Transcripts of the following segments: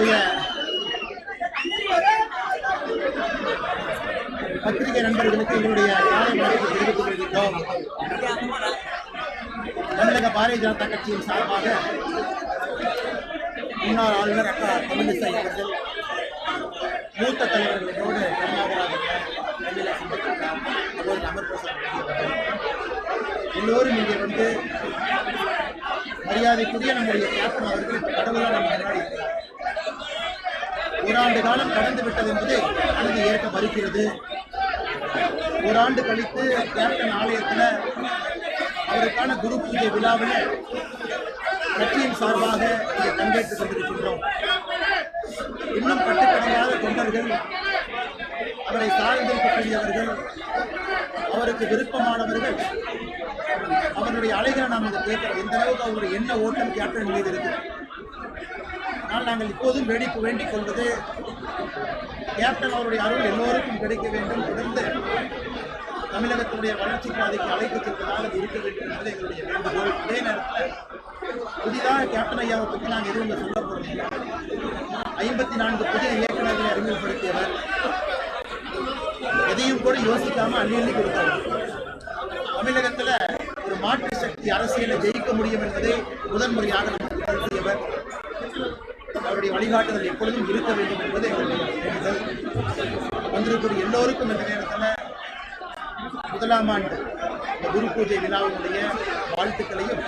நம்முடைய பத்திரிகை நண்பர்களுக்கு எங்களுடைய தெரிவித்துக் கொள்கின்றோம் தமிழக பாரதிய ஜனதா கட்சியின் சார்பாக முன்னாள் ஆளுநர் அக்கா தமிழிசை அவர்கள் மூத்த தலைவர்களோடு கருணாகராஜன் டெல்லியில் அமர்பிரசாத் எல்லோரும் இங்கே வந்து மரியாதைக்குரிய நம்முடைய கேப்டன் அவர்கள் கடவுளாக நம்ம முன்னாடி ஓராண்டு காலம் கடந்து விட்டது என்பதை அணுகு ஏற்க மறுக்கிறது. ஓராண்டு கழித்து கேப்டன் ஆலயத்தில் அவருக்கான குரு பூஜை விழாவில் கட்சியின் சார்பாக இங்கே பங்கேற்றுக் கொண்டிருக்கின்றோம். இன்னும் கட்டுக்கடங்காத தொண்டர்கள் அவரை சார்ந்திருக்கக்கூடியவர்கள் அவருக்கு விருப்பமானவர்கள் அவருடைய அலைகளை நாம் இதை கேட்கிறோம். எந்த அளவுக்கு அவருடைய என்ன ஓட்டம் கேப்டன் மீது இருக்கு ஆனால் நாங்கள் இப்போதும் வேடிக்கு வேண்டிக் கொள்வது கேப்டன் அவருடைய அருள் எல்லோருக்கும் கிடைக்க வேண்டும். தொடர்ந்து தமிழகத்தினுடைய வளர்ச்சி பாதைக்கு அழைத்து செல்வதாக அது இருக்க வேண்டும் என்பது எங்களுடைய வேண்டுகோள். அதே நேரத்தில் புதிதாக கேப்டன் ஐயாவை பற்றி நாங்கள் எதுவும் இங்க சொல்ல போகிறோம் ஐம்பத்தி நான்கு புதிய இயக்குநர்களை அறிமுகப்படுத்தியவர். எதையும் கூட யோசிக்காமல் அள்ளி அள்ளி கொடுத்தவர். தமிழகத்தில் ஒரு மாற்று சக்தி அரசியலை ஜெயிக்க முடியும் என்பதை முதன்முறையாக நமக்கு கருத்தியவர் அவருடைய வழிகாட்டுதல் எப்பொழுதும் இருக்க வேண்டும் என்பது எங்களுடைய வேண்டுதல் வந்திருக்கிற எல்லோருக்கும் இந்த நேரத்தில் முதலாம் ஆண்டு இந்த குரு பூஜை விழாவினுடைய வாழ்த்துக்களையும்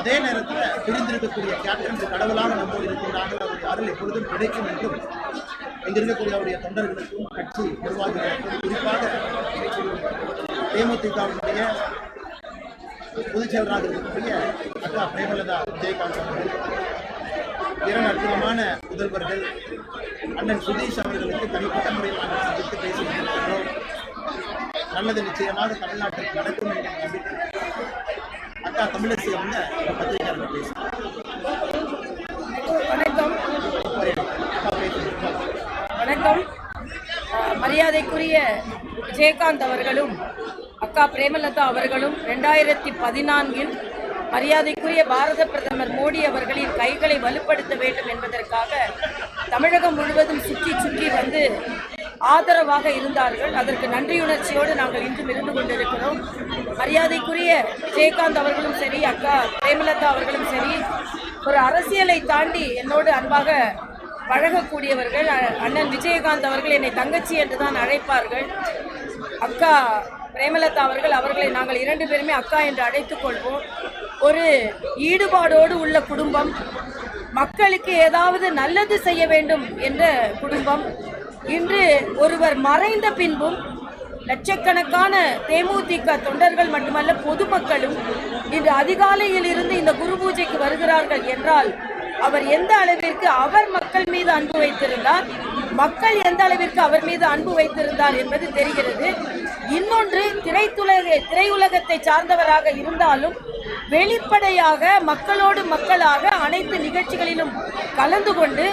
அதே நேரத்தில் பிரிந்திருக்கக்கூடிய கேப்டன் கடவுளாக நம்மோடு இருக்கின்றார்கள் அவருடைய அருள் எப்பொழுதும் கிடைக்கும் என்றும் இங்க இருக்கக்கூடிய அவருடைய தொண்டர்களுக்கும் கட்சி நிர்வாகிகளுக்கும் குறிப்பாக தேமுதிகவினுடைய பொதுச் செயலராக இருக்கக்கூடிய அக்கா பிரேமலதா விஜயகாந்த் அவர்கள். இரண்டு அற்புதமான முதல்வர்கள் அண்ணன் சுதீஷ் அவர்களுக்கு தனிப்பட்ட முறையில் நாங்கள் சந்தித்து பேசியிருக்கிறோம் நல்லது நிச்சயமாக தமிழ்நாட்டில் நடக்கும் என்ற நம்பிக்கை. அக்கா தமிழிசை வந்து பத்திரிகையாளர் வணக்கம். வணக்கம். மரியாதைக்குரிய விஜயகாந்த் அவர்களும் அக்கா பிரேமலதா அவர்களும் ரெண்டாயிரத்தி பதினான்கில் மரியாதைக்குரிய பாரத பிரதமர் மோடி அவர்களின் கைகளை வலுப்படுத்த வேண்டும் என்பதற்காக தமிழகம் முழுவதும் சுற்றி சுற்றி வந்து ஆதரவாக இருந்தார்கள். அதற்கு நன்றியுணர்ச்சியோடு நாங்கள் இன்றும் இருந்து கொண்டிருக்கிறோம். மரியாதைக்குரிய விஜயகாந்த் அவர்களும் சரி அக்கா பிரேமலதா அவர்களும் சரி ஒரு அரசியலை தாண்டி என்னோடு அன்பாக பழகக்கூடியவர்கள் அண்ணன் விஜயகாந்த் அவர்கள் என்னை தங்கச்சி என்று தான் அழைப்பார்கள். அக்கா பிரேமலதா அவர்கள் அவர்களை நாங்கள் இரண்டு பேருமே அக்கா என்று அழைத்துக் கொள்வோம். ஒரு ஈடுபாடோடு உள்ள குடும்பம் மக்களுக்கு ஏதாவது நல்லது செய்ய வேண்டும் என்ற குடும்பம் இன்று ஒருவர் மறைந்த பின்பும் லட்சக்கணக்கான தேமுதிக தொண்டர்கள் மட்டுமல்ல பொதுமக்களும் இன்று அதிகாலையில் இருந்து இந்த குரு பூஜைக்கு வருகிறார்கள் என்றால் அவர் எந்த அளவிற்கு அவர் மக்கள் மீது அன்பு வைத்திருந்தார் மக்கள் எந்த அளவிற்கு அவர் மீது அன்பு வைத்திருந்தார் என்பது தெரிகிறது. இன்னொன்று திரைத்துலக திரையுலகத்தை சார்ந்தவராக இருந்தாலும் வெளிப்படையாக மக்களோடு மக்களாக அனைத்து நிகழ்ச்சிகளிலும் கலந்து கொண்டு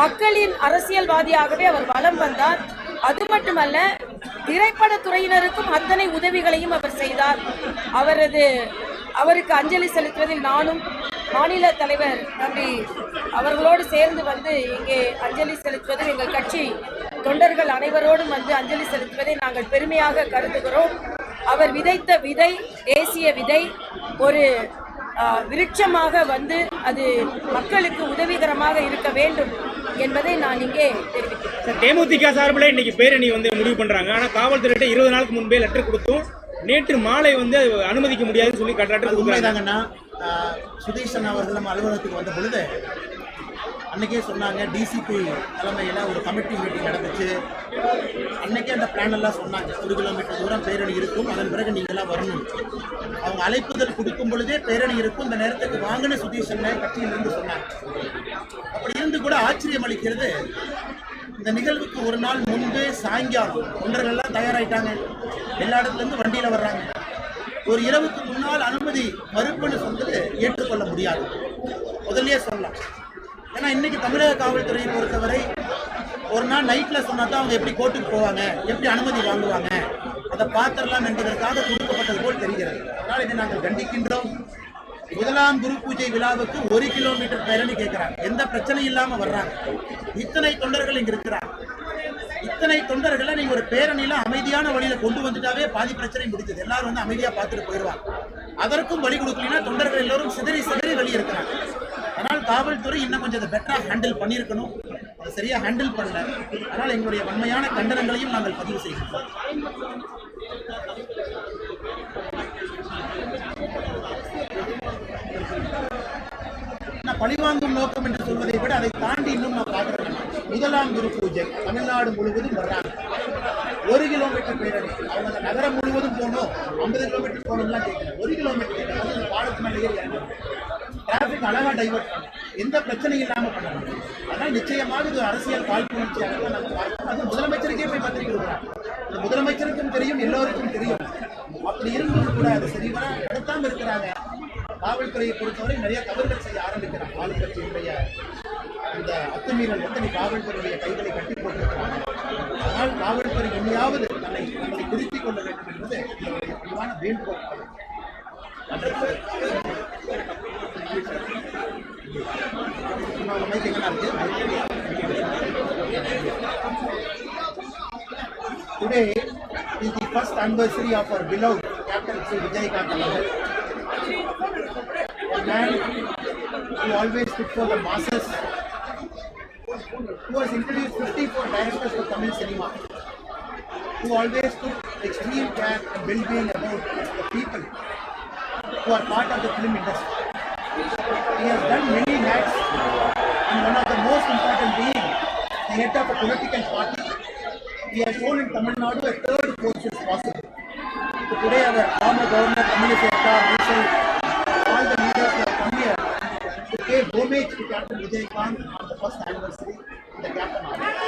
மக்களின் அரசியல்வாதியாகவே அவர் வலம் வந்தார். அது மட்டுமல்ல திரைப்பட துறையினருக்கும் அத்தனை உதவிகளையும் அவர் செய்தார். அவரது அவருக்கு அஞ்சலி செலுத்துவதில் நானும் மாநில தலைவர் தம்பி அவர்களோடு சேர்ந்து வந்து இங்கே அஞ்சலி செலுத்துவது எங்கள் கட்சி தொண்டர்கள் அனைவரோடும் வந்து அஞ்சலி செலுத்துவதை நாங்கள் பெருமையாக கருதுகிறோம். அவர் விதைத்த விதை தேசிய விதை ஒரு விருட்சமாக வந்து அது மக்களுக்கு உதவிகரமாக இருக்க வேண்டும் என்பதை நான் இங்கே தெரிவிக்கிறேன். சார், தேமுதிக சார்பில் இன்னைக்கு பேரணி வந்து முடிவு பண்றாங்க. ஆனா காவல்துறையிட்ட இருபது நாளுக்கு முன்பே லெட்டர் கொடுத்தும் நேற்று மாலை வந்து அது அனுமதிக்க முடியாதுன்னு சொல்லி உண்மைதாங்கண்ணா. ஆஹ் சுதீஷன் அவர்கள் நம்ம அலுவலகத்துக்கு வந்த பொழுது அன்னைக்கே சொன்னாங்க டிசிபி தலைமையில் ஒரு கமிட்டி மீட்டிங் நடந்துச்சு. அன்னைக்கே அந்த பிளான் எல்லாம் சொன்னாங்க. ஒரு கிலோமீட்டர் தூரம் பேரணி இருக்கும். அதன் பிறகு நீங்களாம் வரணும். அவங்க அழைப்புதல் கொடுக்கும் பொழுதே பேரணி இருக்கும். இந்த நேரத்துக்கு வாங்கின சுதீஷன் கட்சியிலிருந்து சொன்னாங்க. அப்படி இருந்து கூட ஆச்சரியம் அளிக்கிறது. இந்த நிகழ்வுக்கு ஒரு நாள் முன்பே சாயங்காலம் தொண்டர்கள் எல்லாம் தயாராயிட்டாங்க. எல்லா இடத்துலேருந்து வண்டியில் வர்றாங்க. ஒரு இரவுக்கு முன்னால் அனுமதி மறுப்புன்னு சொன்னது ஏற்றுக்கொள்ள முடியாது. முதல்லயே சொல்லலாம். ஏன்னா இன்னைக்கு தமிழக காவல்துறையை பொறுத்தவரை ஒரு நாள் நைட்டில் சொன்னா தான் அவங்க எப்படி கோர்ட்டுக்கு போவாங்க எப்படி அனுமதி வாங்குவாங்க அதை பார்த்துடலாம் என்பதற்காக கொடுக்கப்பட்டது போல் தெரிகிறது. அதனால் இதை நாங்கள் கண்டிக்கின்றோம். முதலாம் குரு பூஜை விழாவுக்கு ஒரு கிலோமீட்டர் பேரணி கேட்கிறாங்க எந்த பிரச்சனையும் இல்லாமல் வர்றாங்க. இத்தனை தொண்டர்கள் இங்கே இருக்கிறாங்க. இத்தனை தொண்டர்களை நீங்கள் ஒரு பேரணியில் அமைதியான வழியில் கொண்டு வந்துட்டாவே பாதி பிரச்சனை முடிச்சது எல்லாரும் வந்து அமைதியாக பார்த்துட்டு போயிடுவாங்க. அதற்கும் வழி கொடுக்கலனா தொண்டர்கள் எல்லோரும் சிதறி சிதறி வெளியே இருக்கிறாங்க. ஆனால் காவல்துறை இன்னும் கொஞ்சம் அதை பெட்டராக ஹேண்டில் பண்ணியிருக்கணும். அதை சரியா ஹேண்டில் பண்ணல. அதனால் எங்களுடைய வன்மையான கண்டனங்களையும் நாங்கள் பதிவு செய்கிறோம். நான் பழிவாங்கும் நோக்கம் என்று சொல்வதை விட அதை தாண்டி இன்னும் நான் பார்க்கிறேன் முதலாம் குரு பூஜை தமிழ்நாடு முழுவதும் வர்றாங்க ஒரு கிலோமீட்டர் பேரணி அவங்க அந்த நகரம் முழுவதும் போகணும் ஐம்பது கிலோமீட்டர் போகணும்லாம் கேட்கல. ஒரு கிலோமீட்டர் பாலத்து மேலே டிராபிக் அழகா டைவர்ட் எந்த பிரச்சனையும் இல்லாம பண்ணணும் அதனால் நிச்சயமாக இது அரசியல் காழ்ப்புணர்ச்சியாக நம்ம பார்க்கணும். அது முதலமைச்சருக்கே போய் பத்திரிக்கை கொடுக்குறாங்க. முதலமைச்சருக்கும் தெரியும் எல்லோருக்கும் தெரியும். அப்படி இருந்தும் கூட அது சரிவர நடத்தாம இருக்கிறாங்க. காவல்துறையை பொறுத்தவரை நிறைய தவறுகள் செய்ய ஆரம்பிக்கிறாங்க. ஆளுங்கட்சியினுடைய இந்த அத்துமீறல் வந்து நீ காவல்துறையுடைய கைகளை கட்டி போட்டிருக்கிறாங்க. ஆனால் காவல்துறை இனியாவது தன்னை தன்னை திருத்திக் கொள்ள வேண்டும் என்பது என்னுடைய பணிவான வேண்டுகோள். Today is the first anniversary of our beloved Captain Sri Vijay Kantalal, a man who always stood for the masses, who has introduced 54 directors to Tamil cinema, who always took extreme care and well-being about the people who are part of the film industry. He has done many acts, and one of the most important being the head of a political party. He has shown in Tamil Nadu a third course is possible. So today our former governor Tamil myself, all the leaders have come here to pay homage to Captain Vijay Khan on the first anniversary.